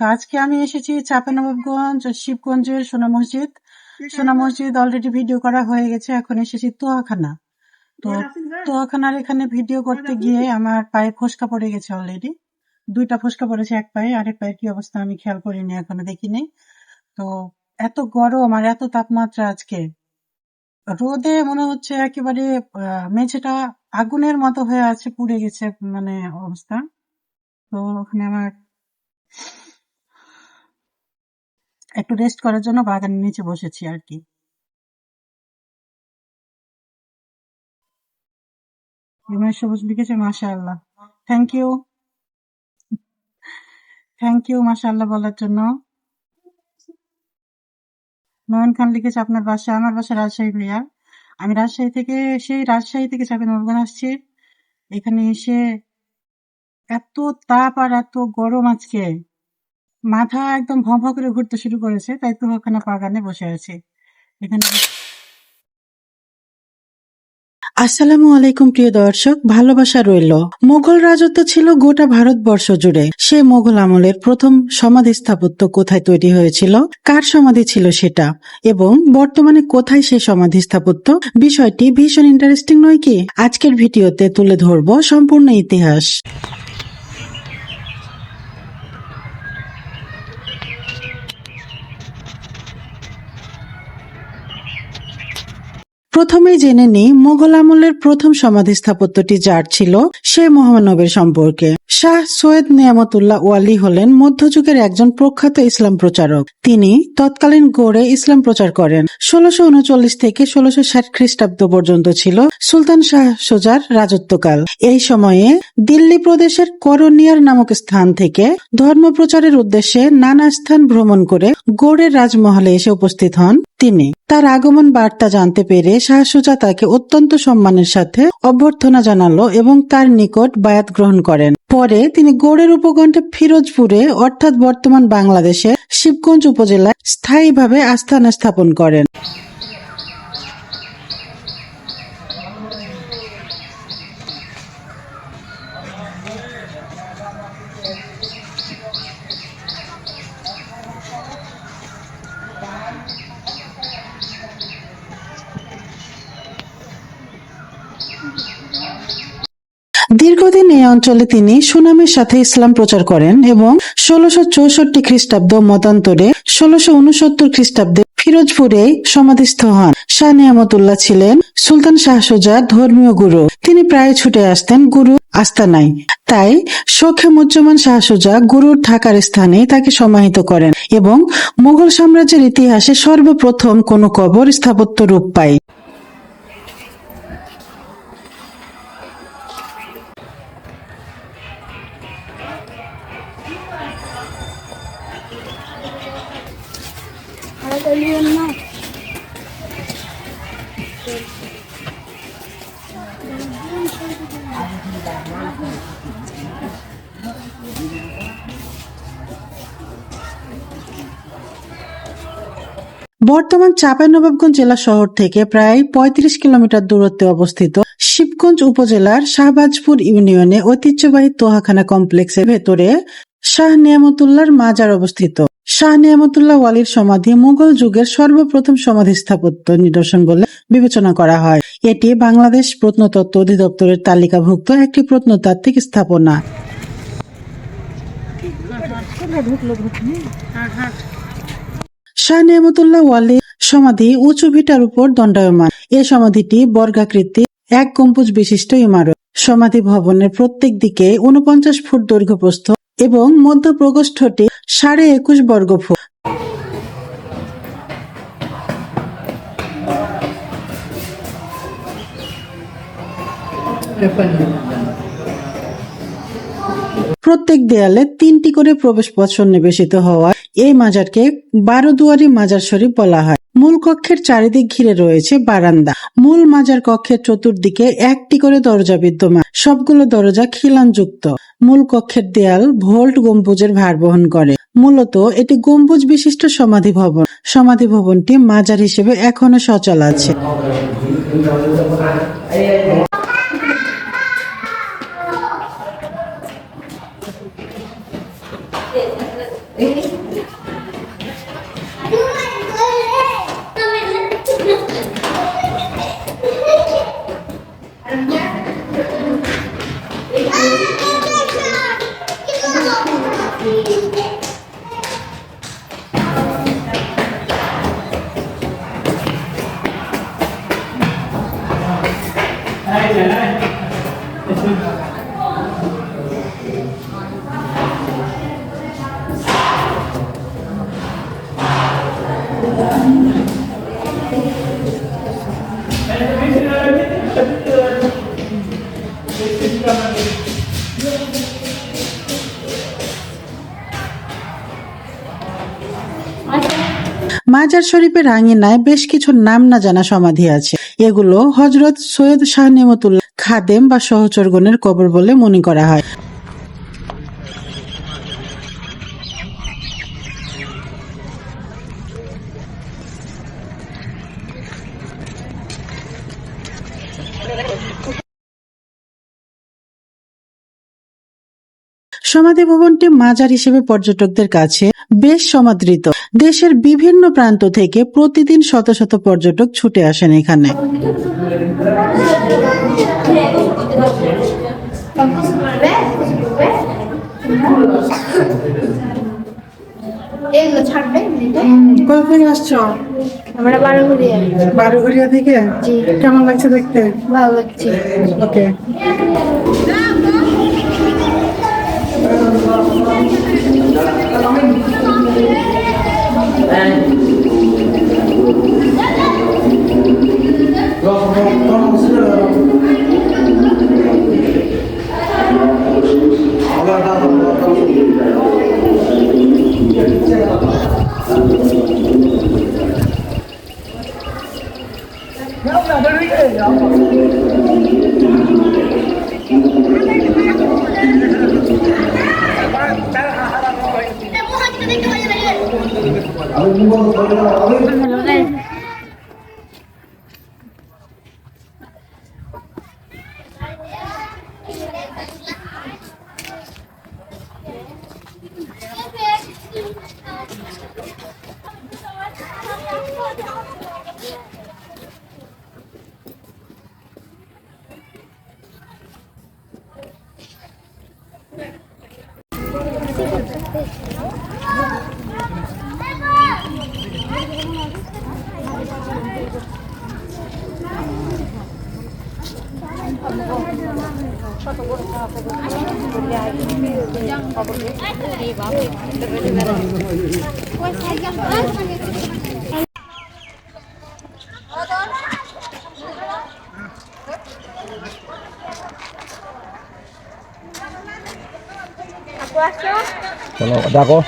আজকে আমি এসেছি চাপানবাবগঞ্জ শিবগঞ্জের সোনা মসজিদ। সোনা মসজিদ অলরেডি ভিডিও করা হয়ে গেছে এখন এসেছি তোয়াখানা। তো তোয়াখানার এখানে ভিডিও করতে গিয়ে আমার পায়ে ফোসকা পড়ে গেছে অলরেডি দুইটা ফোসকা পড়েছে এক পায়ে আরেক পায়ের কি অবস্থা আমি খেয়াল করিনি এখনও দেখিনি। তো এত গরম আর এত তাপমাত্রা আজকে। রোদে মনে হচ্ছে একেবারে আহ, মেঝেটা আগুনের মতো হয়ে আছে পুড়ে গেছে মানে অবস্থা। তো ওখানে আমার একটু রেস্ট করার জন্য বাগানের নিচে বসেছি আর কি। সবুজ লিখেছে মাশা আল্লাহ থ্যাংক ইউ থ্যাংক ইউ মাশা আল্লাহ বলার জন্য। নয়ন খান লিখেছে আপনার বাসা আমার বাসা রাজশাহী ভাইয়া। আমি রাজশাহী থেকে, সেই রাজশাহী থেকে চাপে নর্গন আসছি। এখানে এসে এত তাপ আর এত গরম আজকে। মাথা একদম ভঁ করে ঘুরতে শুরু করেছে, তাই তো ওখানে বাগানে বসে আছে। এখানে আসসালামু আলাইকুম, প্রিয় দর্শক। ভালোবাসা রইল। মোগল রাজত্ব ছিল গোটা ভারতবর্ষ জুড়ে। সে মোগল আমলের প্রথম সমাধি স্থাপত্য কোথায় তৈরি হয়েছিল? কার সমাধি ছিল সেটা? এবং বর্তমানে কোথায় সে সমাধি স্থাপত্য? বিষয়টি ভীষণ ইন্টারেস্টিং নয় কি? আজকের ভিডিওতে তুলে ধরব সম্পূর্ণ ইতিহাস। প্রথমেই জেনে নিই মোগল আমলের প্রথম সমাধি স্থাপত্যটি যার ছিল সে মহানবের সম্পর্কে। শাহ সৈয়দ নিয়ামতুল্লাহ ওয়ালি হলেন মধ্যযুগের একজন প্রখ্যাত ইসলাম প্রচারক। তিনি তৎকালীন গড়ে ইসলাম প্রচার করেন। ষোলশো উনচল্লিশ থেকে ষোলশো ষাট খ্রিস্টাব্দ পর্যন্ত ছিল সুলতান শাহ সোজার রাজত্বকাল। এই সময়ে দিল্লি প্রদেশের করনিয়ার নামক স্থান থেকে ধর্ম প্রচারের উদ্দেশ্যে নানা স্থান ভ্রমণ করে গৌড়ের রাজমহলে এসে উপস্থিত হন তিনি। তার আগমন বার্তা জানতে পেরে শাহ সুজা তাকে অত্যন্ত সম্মানের সাথে অভ্যর্থনা জানালো এবং তার নিকট বায়াত গ্রহণ করেন। পরে তিনি গৌড়ের উপকণ্ঠে ফিরোজপুরে অর্থাৎ বর্তমান বাংলাদেশের শিবগঞ্জ উপজেলায় স্থায়ীভাবে আস্থানা স্থাপন করেন। দীর্ঘদিন এই অঞ্চলে তিনি সুনামের সাথে ইসলাম প্রচার করেন এবং ষোলশো চৌষট্টি খ্রিস্টাব্দ মতান্তরে ষোলশো উনসত্তর খ্রিস্টাব্দে ফিরোজপুরে সমাধিস্থ হন। শাহ নিয়ামতুল্লাহ ছিলেন সুলতান শাহ সুজার ধর্মীয় গুরু। তিনি প্রায় ছুটে আসতেন গুরু আস্তানায়। তাই শোখে মুজ্জমান শাহ সুজা গুরুর থাকার স্থানে তাকে সমাহিত করেন এবং মুঘল সাম্রাজ্যের ইতিহাসে সর্বপ্রথম কোনো কবর স্থাপত্য রূপ পায়। বর্তমান চাঁপাইনবাবগঞ্জ জেলা শহর থেকে প্রায় ৩৫ কিলোমিটার দূরত্বে অবস্থিত শিবগঞ্জ উপজেলার শাহবাজপুর ইউনিয়নে ঐতিহ্যবাহী তোহাখানা কমপ্লেক্সের ভেতরে শাহ নিয়ামতুল্লাহর মাজার অবস্থিত। শাহ নিয়ামতুল্লাহ ওয়ালির সমাধি মুঘল যুগের সর্বপ্রথম সমাধি স্থাপত্য নিদর্শন বলে বিবেচনা করা হয়। এটি বাংলাদেশ প্রত্নতত্ত্ব অধিদপ্তরের তালিকাভুক্ত একটি প্রত্নতাত্ত্বিক স্থাপনা। শাহ ওয়ালি সমাধি উঁচু ভিটার উপর দণ্ডায়মান। এ সমাধিটি বর্গাকৃতি, এক গম্বুজ বিশিষ্ট ইমারত। সমাধি ভবনের প্রত্যেক দিকে উনপঞ্চাশ ফুট দৈর্ঘ্য প্রস্থ এবং মধ্য প্রকোষ্ঠটি সাড়ে একুশ বর্গ ফুট প্রত্যেক দেয়ালে তিনটি করে প্রবেশ পথ সন্নিবেশিত হওয়ায় এই মাজারকে বারো দুয়ারি মাজার শরীফ বলা হয়। মূল কক্ষের চারিদিক ঘিরে রয়েছে বারান্দা। মূল মাজার কক্ষের চতুর্দিকে একটি করে দরজা বিদ্যমান। সবগুলো দরজা খিলানযুক্ত। মূল কক্ষের দেয়াল ভোল্ট গম্বুজের ভার বহন করে। মূলত এটি গম্বুজ বিশিষ্ট সমাধি ভবন। সমাধি ভবনটি মাজার হিসেবে এখনও সচল আছে। 哎。মাজার শরীফের আঙিনায় বেশ কিছু নাম না জানা সমাধি আছে। এগুলো হজরত সৈয়দ শাহ নেমতুল্লাহ খাদেম বা সহচরগণের কবর বলে মনে করা হয়। সমাধি ভবনটি মাজার হিসেবে পর্যটকদের কাছে বেশ সমাদৃত। দেশের বিভিন্ন প্রান্ত থেকে প্রতিদিন শত শত পর্যটক ছুটে আসেন এখানে। আসছো? আমরা বারোঘরিয়া থেকে? কেমন লাগছে দেখতে? ভালো লাগছে। ওকে Hello guys, Aku asal. Dalaw, dako.